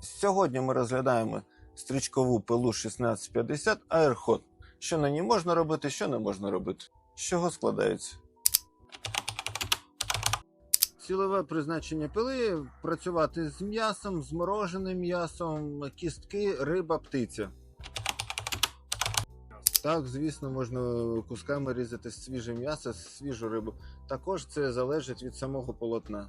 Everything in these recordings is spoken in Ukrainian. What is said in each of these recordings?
Сьогодні ми розглядаємо стрічкову пилу 1650 Airhot. Що на ній можна робити, що не можна робити. З чого складається? Цілове призначення пили працювати з м'ясом, з мороженим м'ясом, кістки, риба, птиця. Так, звісно, можна кусками різати свіже м'ясо, свіжу рибу. Також це залежить від самого полотна.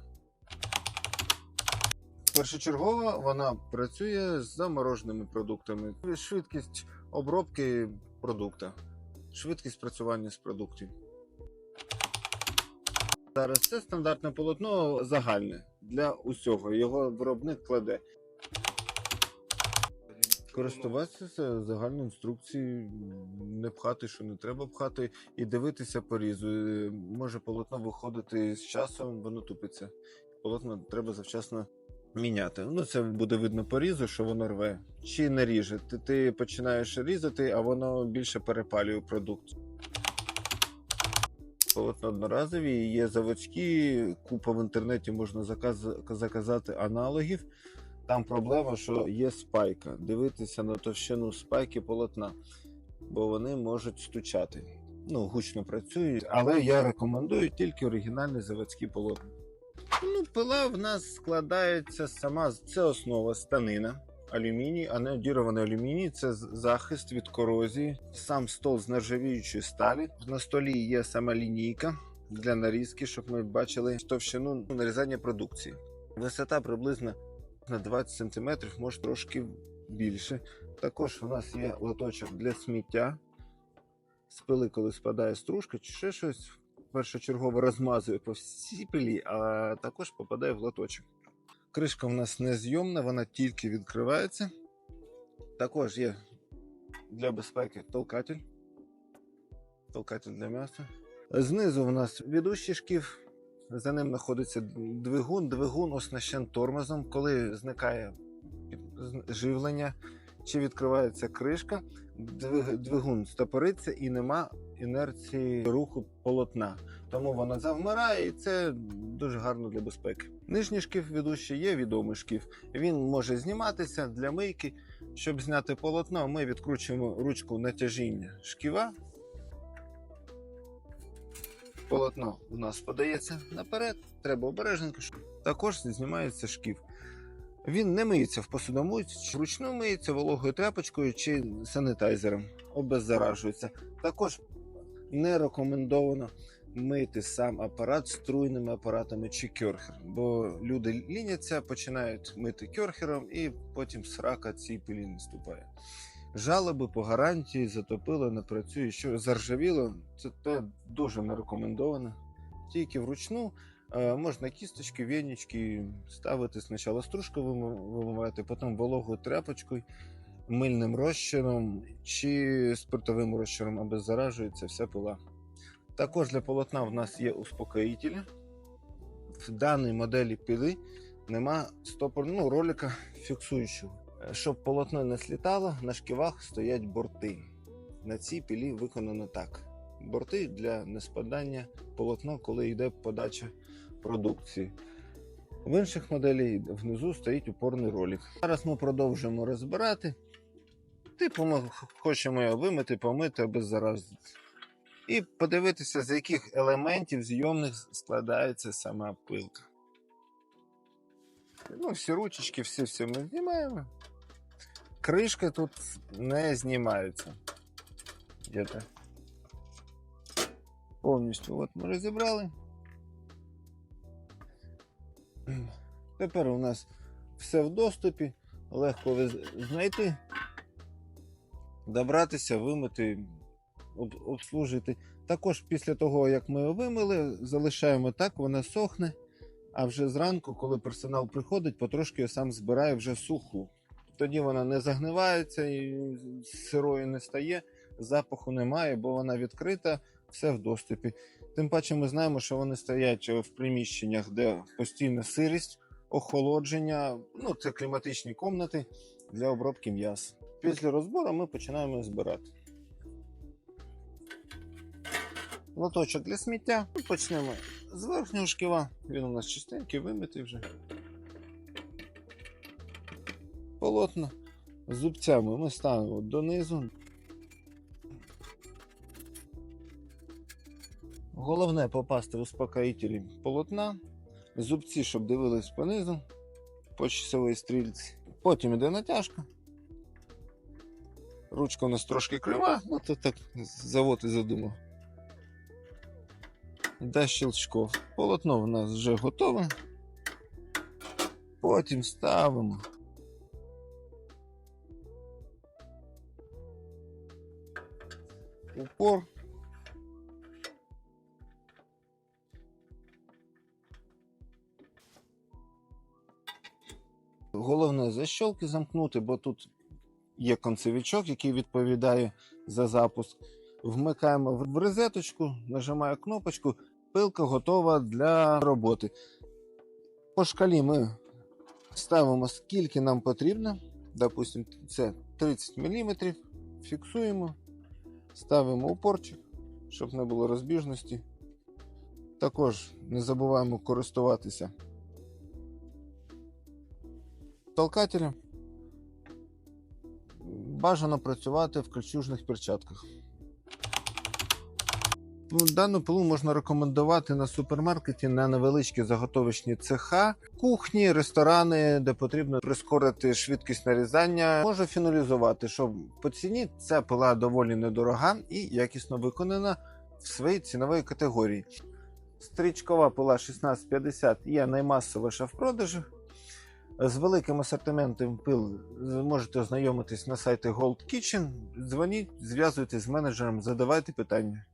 Першочергово вона працює з замороженими продуктами. Швидкість обробки продукта, швидкість працювання з продуктів. Зараз це стандартне полотно загальне для усього. Його виробник кладе. Користуватися загальною інструкцією, не пхати, що не треба пхати, і дивитися по різу. Е, Може полотно виходити з часом, воно тупиться. Полотно треба завчасно міняти. Ну, це буде видно по різу, що воно рве. Чи не ріже. Ти, ти починаєш різати, а воно більше перепалює продукт. Полотно одноразові, є заводські, купа в інтернеті можна заказ, заказати аналогів. Там проблема, що є спайка. Дивитися на товщину спайки полотна, бо вони можуть стучати. Ну, гучно працюють, але я рекомендую тільки оригінальні заводські полотна. Ну, пила в нас складається сама, це основа станина. Алюміній, а не одірваний алюміній це захист від корозії. Сам стол з нержавіючої сталі. На столі є сама лінійка для нарізки, щоб ми бачили товщину нарізання продукції. Висота приблизно на 20 см, може трошки більше. Також у нас є лоточок для сміття. З пили, коли спадає стружка чи ще щось, першочергово розмазує по всій пилі, а також попадає в лоточок. Кришка у нас незйомна, вона тільки відкривається. Також є для безпеки толкатель. Толкатель для м'яса. Знизу у нас ведущий шкіф. За ним знаходиться двигун. Двигун оснащен тормозом. Коли зникає живлення чи відкривається кришка, двигун стопориться і нема інерції руху полотна. Тому вона завмирає, і це дуже гарно для безпеки. Нижній шкіф ведущий є відомий шкіф. Він може зніматися для мийки. Щоб зняти полотно, ми відкручуємо ручку натяжіння шківа. Полотно у нас подається наперед, треба обережненько. Також знімається шкіф. Він не миється в посудомийці, вручну миється вологою тряпочкою чи санітайзером, обеззаражується. Також не рекомендовано мити сам апарат струйними апаратами чи кьорхер, бо люди ліняться, починають мити кьорхером і потім срака цій пилі наступає. Жалоби по гарантії затопило, не працює, що заржавіло, це те дуже не рекомендовано. Тільки вручну можна кісточки, вінічки ставити спочатку стружку вимивати, потім вологою тряпочкою, мильним розчином чи спиртовим розчином обеззаражується вся пила. Також для полотна в нас є успокоїтелі. В даній моделі пили нема стопор, ну, ролика фіксуючого. Е, Щоб полотно не слітало, на шківах стоять борти. На цій пілі виконано так: борти для неспадання полотна, коли йде подача продукції. В інших моделей внизу стоїть упорний ролик. Зараз ми продовжуємо розбирати. Типу, ми хочемо його вимити, помити, обеззаразити. І подивитися, з яких елементів зйомних складається сама пилка. Ну, всі ручечки, всі все ми знімаємо. Кришка тут не знімається. Где-то. Повністю от ми розібрали. Тепер у нас все в доступі, легко знайти, добратися, вимити, обслужити. Також після того, як ми його вимили, залишаємо так, вона сохне. А вже зранку, коли персонал приходить, потрошки я сам збирає вже суху. Тоді вона не загнивається і сирою не стає, запаху немає, бо вона відкрита, все в доступі. Тим паче ми знаємо, що вони стоять в приміщеннях, де постійна сирість, охолодження, ну це кліматичні комнати для обробки м'яса. Після розбору ми починаємо збирати. Лоточок для сміття. Ну, Почнемо з верхнього шківа. Він у нас чистенький, вимитий вже. полотна зубцями ми ставимо донизу. Головне попасти в успокоїтелі полотна, зубці, щоб дивились понизу по часовій стрільці. Потім іде натяжка. Ручка у нас трошки крива, ну то так завод і задумав. До щелчков. Полотно в нас вже готове. Потім ставимо. Упор. Головне защолки замкнути, бо тут є концевичок, який відповідає за запуск. Вмикаємо в розеточку, нажимаю кнопочку, пилка готова для роботи. По шкалі ми ставимо скільки нам потрібно. Допустимо, це 30 мм. Фіксуємо, ставимо упорчик, щоб не було розбіжності. Також не забуваємо користуватися толкателем. Бажано працювати в кольчужних перчатках. Ну, Дану пилу можна рекомендувати на супермаркеті на невеличкі заготовочні цеха, кухні, ресторани, де потрібно прискорити швидкість нарізання. Може фіналізувати, що по ціні ця пила доволі недорога і якісно виконана в своїй ціновій категорії. Стрічкова пила 1650 є наймасовіша в продажі. З великим асортиментом пил можете ознайомитись на сайті Gold Kitchen. Дзвоніть, зв'язуйтесь з менеджером, задавайте питання.